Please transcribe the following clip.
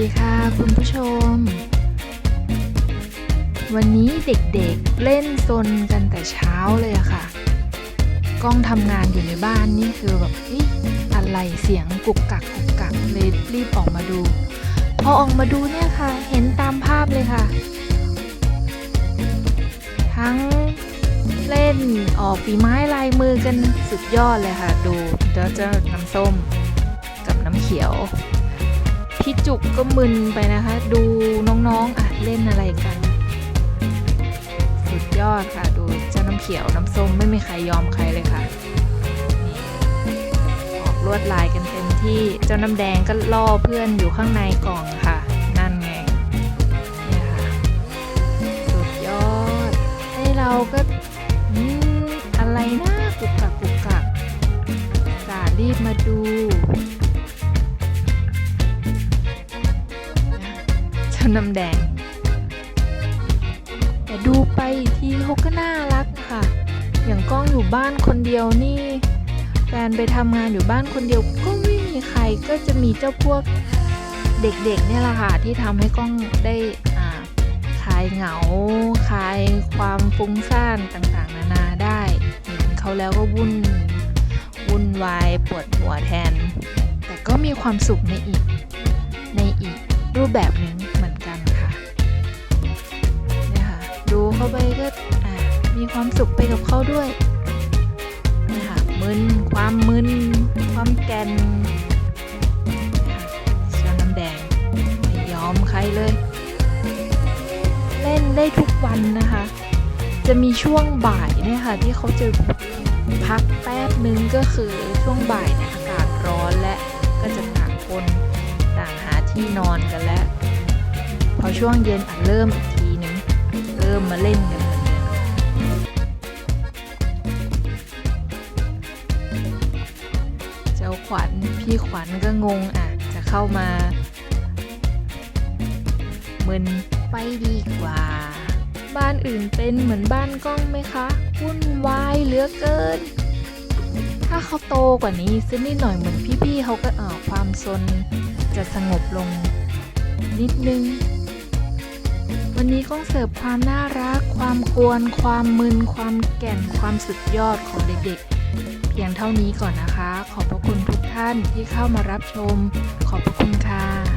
ดีค่ะคุณผู้ชม วันนี้เด็กๆเล่นซนกันแต่เช้าเลยอะค่ะ กล้องทำงานอยู่ในบ้านนี่คือแบบเฮ้ยอะไรเสียงกุกกักกุกกักเลยรีบออกมาดู พอออกมาดูเนี่ยค่ะ เห็นตามภาพเลยค่ะ ทั้งเล่นออกฝีไม้ลายมือกันสุดยอดเลยค่ะ ดูเดี๋ยวจะน้ำส้มกับน้ำเขียว จุกก็มึนไปนะคะ ดูน้องๆอะเล่นอะไรกัน สุดยอดค่ะ ดูเจ้าน้ำเขียวน้ำส้มไม่มีใครยอมใครเลยค่ะนี่ออกลวดลายกันเต็มที่เจ้าน้ำแดงก็ล่อเพื่อนอยู่ข้างในกล่องค่ะ นั่นไงเนี่ยค่ะ สุดยอด ให้เราก็อืมอะไรนะกุกกักกุกกักการีบมาดู น้ำแดง แต่ดูไปอีกทีเขาก็น่ารักค่ะ อย่างกล้องอยู่บ้านคนเดียวนี่แฟนไปทำงานอยู่บ้านคนเดียวก็ไม่มีใครก็จะมีเจ้าพวกเด็กๆเนี่ยแหละค่ะที่ทำให้กล้องได้อ่าคลายเหงาคลายความฟุ้งซ่านต่างๆ นานาได้เห็นเขาแล้วก็วุ่นวุ่นวายปวดหัวแทน แต่ก็มีความสุขในอีก ในอีกรูปแบบหนึ่ง ความสุขไปกับเขาด้วยเนี่ยค่ะมึนความมึนความแกนเนี่ยค่ะเสื้อน้ำแดงไม่ยอมใครเลย เล่นได้ทุกวันนะคะ จะมีช่วงบ่ายเนี่ยค่ะที่เขาจะพักแป๊บนึงก็คือช่วงบ่ายเนี่ยอากาศร้อนและก็จะต่างคนต่างหาที่นอนกันแล้ว พอช่วงเย็นอะเริ่มอีกทีหนึงเริ่มมาเล่นกัน ขวัญ พี่ขวัญก็งงอะจะเข้ามามึนไปดีกว่า บ้านอื่นเป็นเหมือนบ้านกล้องไหมคะวุ่นวายเหลือเกิน ถ้าเขาโตกว่านี้สักนิดหน่อยเหมือนพี่ๆเขาก็เออความซนจะสงบลง นิดนึง วันนี้ก้องเสิร์ฟความน่ารัก ความกวน ความมึน ความแก่น ความสุดยอดของเด็กๆ เพียงเท่านี้ก่อนนะคะ ขอบพระคุณ ท่านที่เข้ามารับชม ขอบพระคุณค่ะ